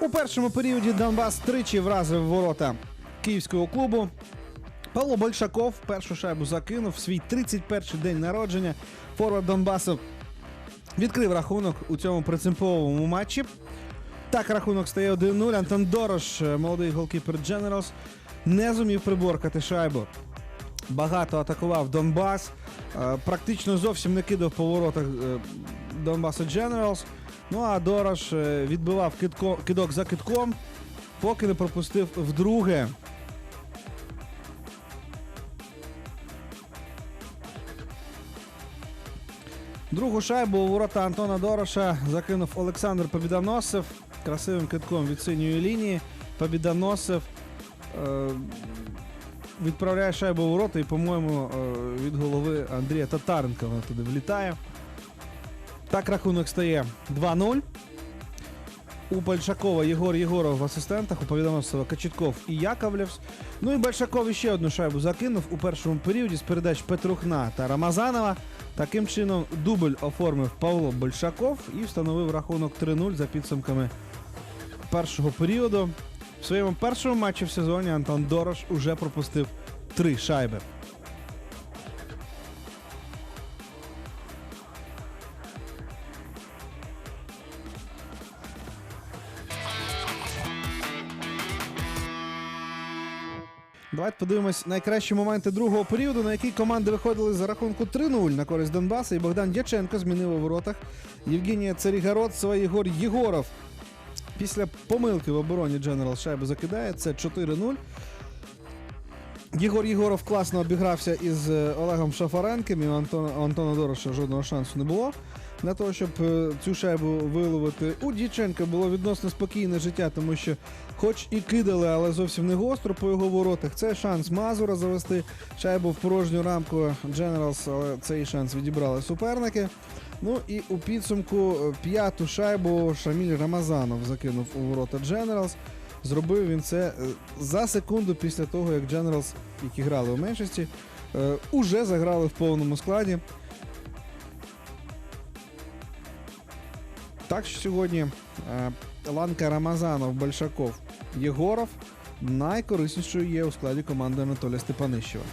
У першому періоді Донбас тричі вразив ворота київського клубу. Павло Большаков першу шайбу закинув свій 31-й день народження. Форвард Донбасу відкрив рахунок у цьому принциповому матчі. Так рахунок стає 1-0. Антон Дорош, молодий голкіпер Generals, не зумів приборкати шайбу. Багато атакував Донбас, е, практично зовсім не кидав по воротах е, Донбасу Generals. Ну а Дорош е, відбивав кидко, кидок за кидком, поки не пропустив вдруге. Другу шайбу у ворота Антона Дороша закинув Олександр Побідоносов красивим китком від синьої лінії. Побідоносов е, відправляє шайбу у ворота і, по-моєму, е, від голови Андрія Татаренка вона туди влітає. Так рахунок стає 2-0. У Большакова Єгор Єгоров в асистентах, у Повідоносова Качітков і Яковлевс. Ну і Большаков іще одну шайбу закинув у першому періоді з передач Петрухна та Рамазанова. Таким чином, дубль оформив Павло Большаков і встановив рахунок 3-0 за підсумками першого періоду. В своєму першому матчі в сезоні Антон Дорош уже пропустив три шайби. Давайте подивимось найкращі моменти другого періоду, на який команди виходили за рахунку 3-0 на користь Донбаса. І Богдан Дяченко змінив у воротах. Євгенія Царігородцева, Ігор Єгоров. Після помилки в обороні Дженерал шайбу закидає. Це 4-0. Єгор Єгоров класно обігрався із е, Олегом Шафаренком. І у Антона, Дороша жодного шансу не було для того, щоб е, цю шайбу виловити. У Діченка було відносно спокійне життя, тому що, хоч і кидали, але зовсім не гостро по його воротах. Це шанс Мазура завести шайбу в порожню рамку Generals, але цей шанс відібрали суперники. Ну і у підсумку е, п'яту шайбу Шаміль Рамазанов закинув у ворота Generals. Зробив він це е, за секунду після того, як Generals, які грали у меншості, е, уже заграли в повному складі. Так що сьогодні е, ланка Рамазанов, Большаков, Єгоров найкориснішою є у складі команди Анатолія Степанищева.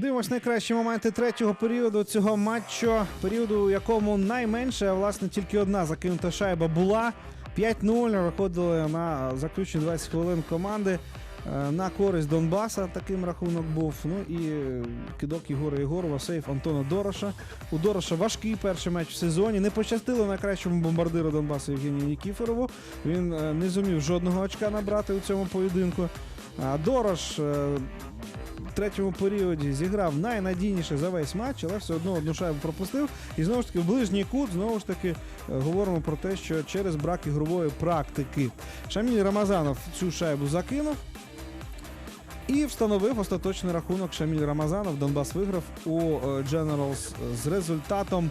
Дивимось найкращі моменти третього періоду цього матчу, періоду, у якому найменше, а власне тільки одна закинута шайба була. 5-0 виходили на заключні 20 хвилин команди е, на користь Донбаса. Таким рахунок був. Ну і кидок Єгора Єгорова, сейф Антона Дороша. У Дороша важкий перший матч в сезоні. Не пощастило найкращому бомбардиру Донбасу Євгенію Нікіфорову. Він е, не зумів жодного очка набрати у цьому поєдинку. Дорош е, третьому періоді зіграв найнадійніше за весь матч, але все одно одну шайбу пропустив. І знову ж таки, в ближній кут знову ж таки е, говоримо про те, що через брак ігрової практики Шаміль Рамазанов цю шайбу закинув. І встановив остаточний рахунок Шаміль Рамазанов. Донбас виграв у е, Generals з результатом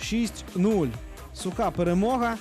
6-0. Суха перемога.